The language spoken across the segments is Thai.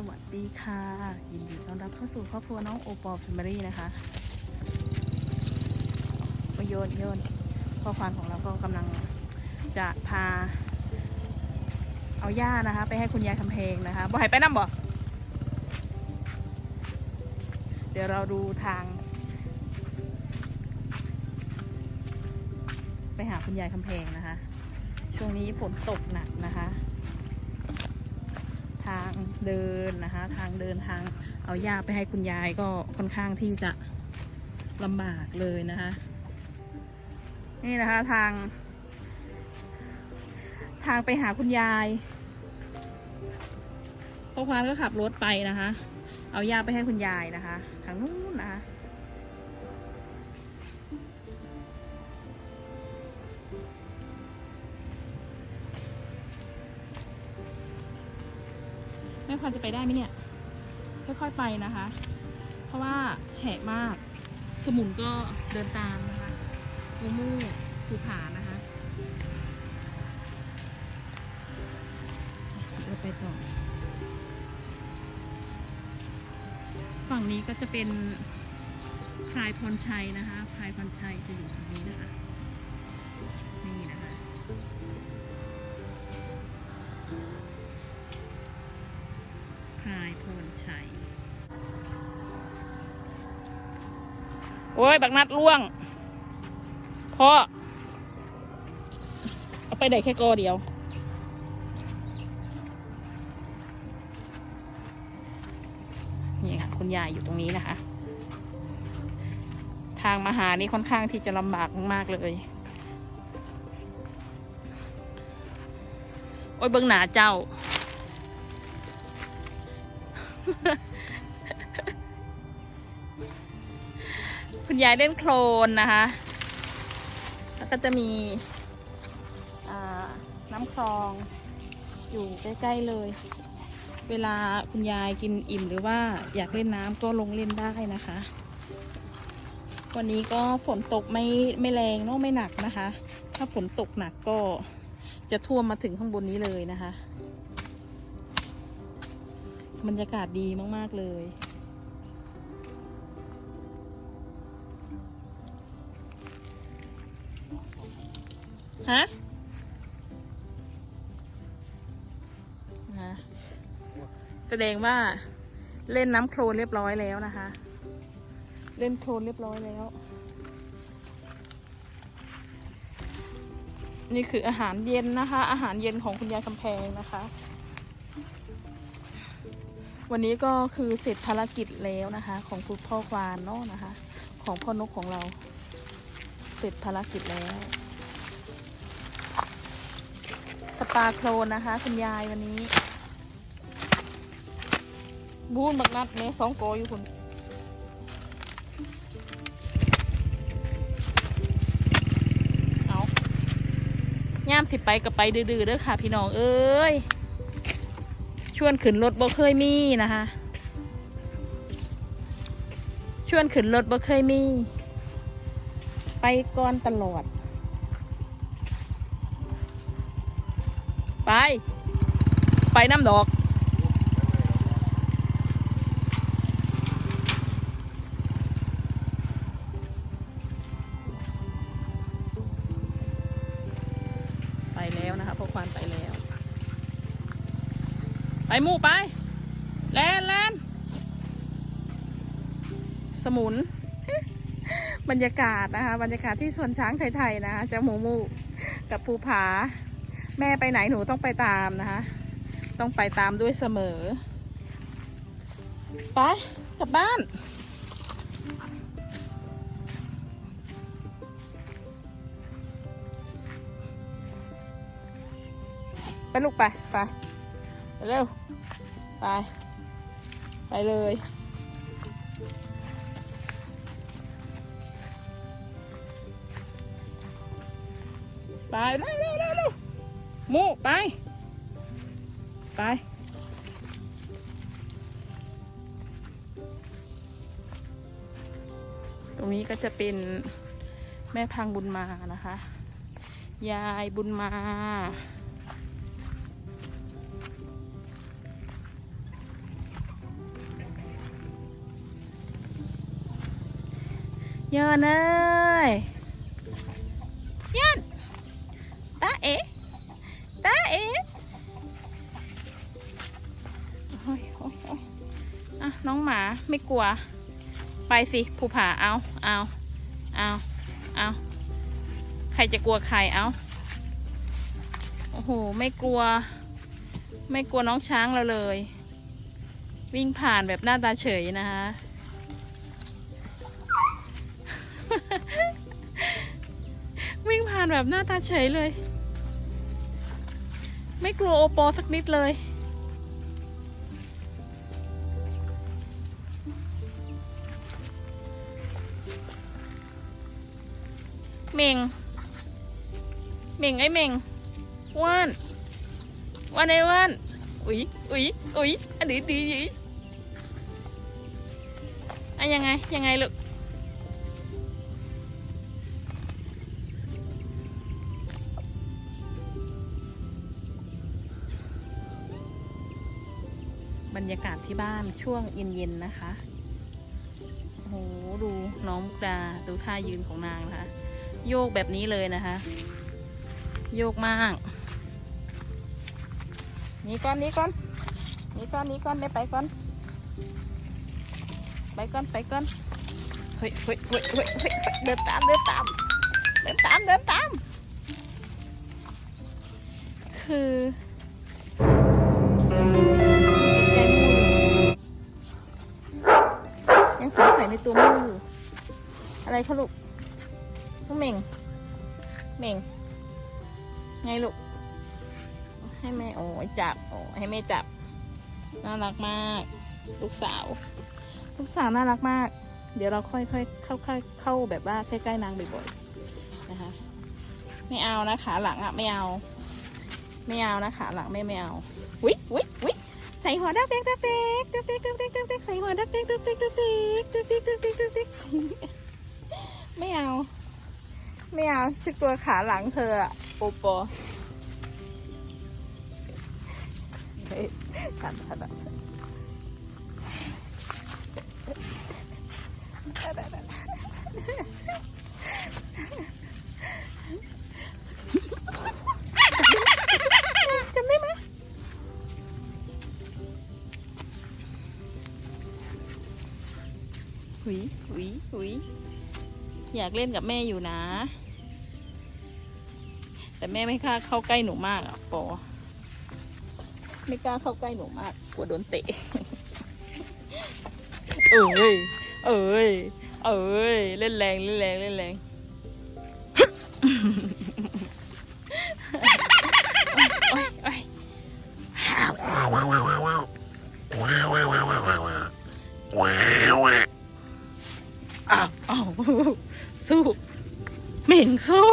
สวัสดีค่ะ ยินดีต้อนรับเข้าสู่ครอบครัวน้องโอปอลแฟมเบอรี่นะคะโยนโยนพ่อควานของเราก็กำลังจะพา เอาหญ้านะคะ ไปให้คุณยายคำเพลงนะคะบ่ให้ไปน้ำบ่เดี๋ยวเราดูทาง ไปหาคุณยายคำเพลงนะคะ ช่วงนี้ฝนตกหนักนะคะ ทางเดินนะคะ ทางเดินทางเอาหญ้าไปให้คุณยายก็ค่อนข้างที่จะลำบากเลยนะคะ นี่นะคะทาง ทางไปหาคุณยายพ่อควานก็ขับรถไปนะคะ เอาหญ้าไปให้คุณยายนะคะ ทางนู้นนะคะ แม่พอจะไปได้ไหมเนี่ย ค่อยๆไปนะคะ เพราะว่าแฉะมาก สมุนก็เดินตามนะคะมูมูภูผานะคะเราไปต่อ ฝั่งนี้ก็จะเป็นพลายพรชัยนะคะพลายพรชัยจะอยู่ตรงนี้นะคะ โอ้ย บักนัดล่วงพ่อเอาไปได้แค่กอเดียว นี่ค่ะ คุณยายอยู่ตรงนี้นะคะ ทางมาหานี่ค่อนข้างที่จะลำบากมากเลย โอ้ยเบิ้งหนาเจ้า คุณยายเล่นโคลนนะคะ แล้วก็จะมีน้ำคลองอยู่ใกล้ๆเลย เวลาคุณยายกินอิ่มหรือว่าอยากเล่นน้ำก็ลงเล่นได้นะคะ วันนี้ก็ฝนตกไม่ไม่แรงเนอะไม่หนักนะคะ ถ้าฝนตกหนักก็จะท่วมมาถึงข้างบนนี้เลยนะคะ บรรยากาศดีมากๆเลย ฮะนะแสดงว่าเล่นน้ำโคลนเรียบร้อยแล้วนะคะ เล่นโคลนเรียบร้อยแล้ว นี่คืออาหารเย็นนะคะ อาหารเย็นของคุณยายคำแพงนะคะ วันนี้ก็คือเสร็จภารกิจแล้วนะคะ ของคุณพ่อควานเนาะนะคะ ของพ่อนกของเรา เสร็จภารกิจแล้ว สปาโคลนนะคะ คุณยายวันนี้ บูนบักนัดเนี่ยสองโกอยู่คุณเอาย่ามสิไปกับไปดื้อๆเด้อค่ะ พี่น้องเอ้ย ชวนขึ้นรถบ่เคยมีนะคะ ชวนขึ้นรถบ่เคยมี ไปก่อนตลอด ไป ไปน้ำดอก ไปแล้วนะคะพวกควานไปแล้ว ไปมู่ไป แลนแลนสมุน บรรยากาศนะคะ บรรยากาศที่สวนช้างไทยๆนะคะเจ้าหมูมูกับภูผา แม่ไปไหนหนูต้องไปตามนะคะ ต้องไปตามด้วยเสมอ ไปกลับบ้าน ไปลูกไป ไปไปเร็ว ไป ไปเลยไปเร็ว มูไป ไป ตรงนี้ก็จะเป็นแม่พังบุญมานะคะ ยายบุญมาเยอนเลยเยินตาเอ๋ น้องหมาไม่กลัว ไปสิภูผาเอาเอาเอาเอาใครจะกลัวใครเอาโอ้โหไม่กลัว ไม่กลัวน้องช้างเราเลย วิ่งผ่านแบบหน้าตาเฉยนะคะวิ่งผ่านแบบหน้าตาเฉยเลย ไม่กลัวโอปอสักนิดเลย เม่งเม่งไอ้เม่งว่านว่านไอ้ว่านอุ๊ยอุ๊ยอุ๊ยอันนี้ดีดีอะยังไงยังไงลูกบรรยากาศที่บ้านช่วงเย็นๆนะคะ โอ้โห ดูน้องมุกดา ดูท่ายืนของนางนะคะ โยกแบบนี้เลยนะคะ โยกมากนี่ก่อนนี่ก่อนนี่ก่อนนี่ก่อนได้ไปก่อนไปก่อนไปก่อนเฮ้ยเฮ้ยเฮ้ยเฮ้ยเฮ้ยเดินตามเดินตามเดินตามเดินตามคือยังสงสัยในตัวมูอยู่อะไรคะลูกลูก เหม่งเหม่ง ไงลูก ให้แม่โอ้ยจับ โอ้ให้แม่จับ น่ารักมาก ลูกสาว ลูกสาวน่ารักมาก เดี๋ยวเราค่อยๆเข้าเข้าเข้าแบบว่าใกล้ๆนางบ่อยๆนะคะ ไม่เอานะขาหลังอะไม่เอา ไม่เอานะขาหลังไม่ไม่เอาวิวิวิใส่หัวดักเด็กดักเด็กดักเด็กดักเด็กดักเด็กใส่หัวดักเด็กดักเด็กดักเด็กดักเด็กดักเด็กดักเด็กไม่เอา ไม่เอาฉันกลัวขาหลังเธออะโอปอเฮ้ยทันทันทันจำได้ไหมหุยหุยหุยอยากเล่นกับแม่อยู่นะ แต่แม่ไม่กล้าเข้าใกล้หนูมากอะปอไม่กล้าเข้าใกล้หนูมากกลัวโดนเตะ เอ้ย เอ้ย เอ้ย เล่นแรงเล่นแรงเล่นแรงโอ๊ยโอ๊ยอ้าวอ้าวสู้เหม่งสู้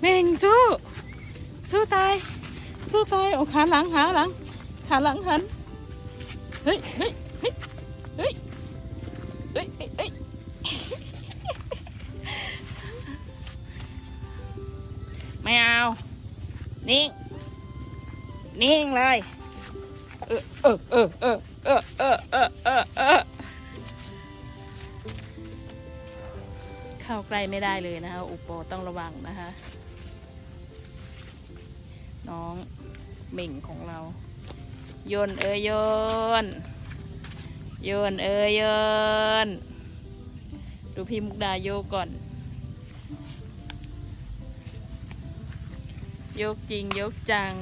เหม่งสู้ สู้ตาย สู้ตายเอาขาหลังขาหลังขาหลังหันเฮ้ยเฮ้ยเฮ้ยเฮ้ยเฮ้ยเฮ้ยเฮ้ยไม่เอา นิ่ง นิ่งเลย เออเออเออเออเออเออเออเออเออเข้าใกล้ไม่ได้เลยนะคะ อุปโปต้องระวังนะคะ น้องเหม่งของเรา โยนเอ้ยโยน โยนเอ้ยโยน ดูพี่มุกดาโยกก่อน โยกจริงโยกจัง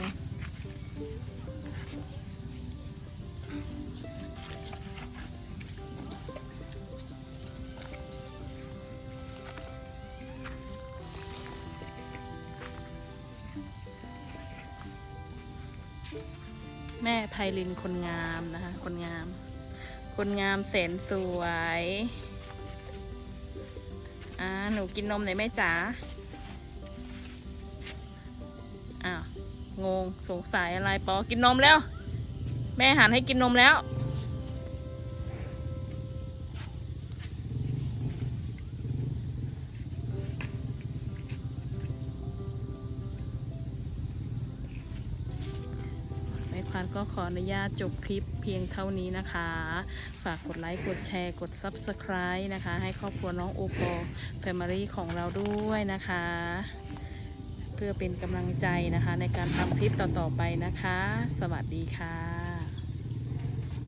แม่ไพลินคนงามนะคะ คนงาม คนงามแสนสวยอ่าหนูกินนมไหนแม่จ๋าอ้าวงงสงสัยอะไรปอกินนมแล้ว แม่หันให้กินนมแล้ว พันธ์ก็ขออนุญาตจบคลิปเพียงเท่านี้นะคะ ฝากกดไลค์ กดแชร์ กด Subscribe นะคะ ให้ครอบครัวน้องโอปอแฟมิลี่ของเราด้วยนะคะ เพื่อเป็นกำลังใจนะคะในการทำคลิปต่อๆไปนะคะ สวัสดีค่ะ